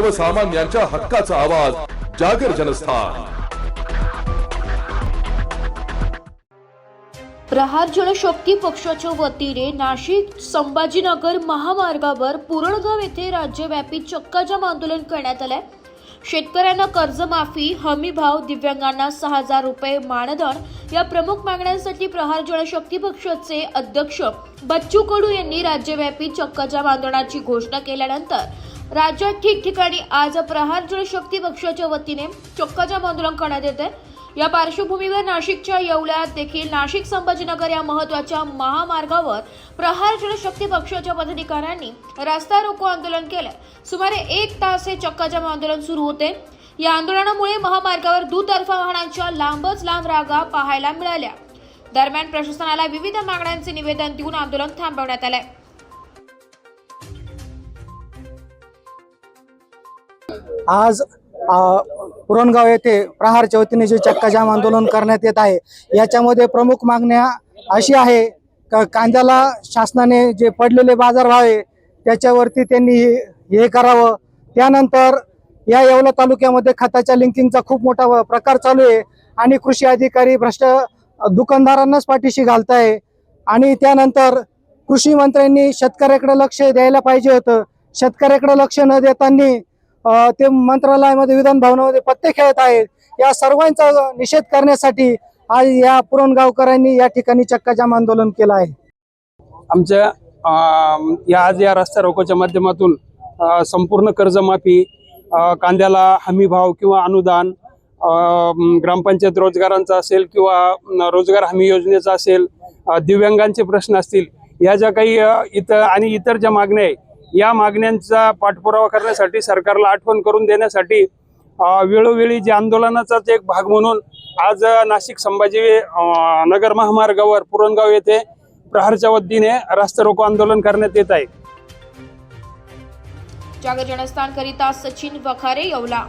सर्वसामान्यांच्या हक्काचा आवाज जागर जनस्थान. प्रहार जनशक्ती पक्षाच्या वतीने नाशिक संभाजीनगर महामार्गावर पुरणगाव येथे राज्यव्यापी चक्काजाम आंदोलन करण्यात आलंय. शेतकऱ्यांना कर्जमाफी हमी भाव दिव्यांगांना सहा हजार रुपये मानधन या प्रमुख मागण्यांसाठी प्रहार जलशक्ती पक्षाचे अध्यक्ष बच्चू कडू यांनी राज्यव्यापी चक्काजाम आंदोलनाची घोषणा केल्यानंतर राज्यात ठिकठिकाणी आज प्रहार जनशक्ती पक्षाच्या वतीने चक्काजाम आंदोलन करण्यात येत आहे. या पार्श्वभूमीवर नाशिकच्या येवल्यात देखील नाशिक संभाजीनगर या महत्त्वाच्या महामार्गावर प्रहार जनशक्ती पक्षाच्या पदाधिकाऱ्यांनी रास्ता रोको आंदोलन केलं. सुमारे एक तास हे चक्काजाम आंदोलन सुरू होते. या आंदोलनामुळे महामार्गावर दुतर्फा वाहनांच्या लांबच लांब रागा पाहायला मिळाल्या. दरम्यान प्रशासनाला विविध मागण्यांचे निवेदन देऊन आंदोलन थांबवण्यात आलंय. आज पुरणगाव येथे प्रहारच्या वतीने जे चक्काजाम आंदोलन करण्यात येत आहे याच्यामध्ये प्रमुख मागण्या अशी आहे का कांद्याला शासनाने जे पडलेले बाजारभाव आहे त्याच्यावरती त्यांनी हे- हे करावं. त्यानंतर या येवला तालुक्यामध्ये खताच्या लिंकिंगचा खूप मोठा प्रकार चालू आहे आणि कृषी अधिकारी भ्रष्ट दुकानदारांनाच पाठीशी घालताय. आणि त्यानंतर कृषी मंत्र्यांनी शेतकऱ्याकडे लक्ष द्यायला पाहिजे होतं. शेतकऱ्याकडे लक्ष न देताना ते मंत्रालयामध्ये विधान भवनामध्ये पत्ते खेळत आहेत. या सर्वांचा निषेध करण्यासाठी आज या पुरणगावकरांनी या ठिकाणी चक्काजाम आंदोलन केलं आहे. आमच्या या आज या रस्ता रोकोच्या माध्यमातून संपूर्ण कर्जमाफी कांद्याला हमीभाव किंवा अनुदान ग्रामपंचायत रोजगारांचा असेल किंवा रोजगार हमी योजनेचा असेल दिव्यांगांचे प्रश्न असतील या ज्या काही इतर आणि इतर ज्या मागण्या आहे या मागण्यांचा पाठपुरावा करण्यासाठी सरकारला आठवण करून देण्यासाठी वेळोवेळी जे आंदोलनाचाच एक भाग म्हणून आज नाशिक संभाजी नगर महामार्गावर पुरणगाव येथे प्रहारच्या वतीने रास्ता रोको आंदोलन करण्यात येत आहे. जागर जनस्थान करिता सचिन वखारे येवला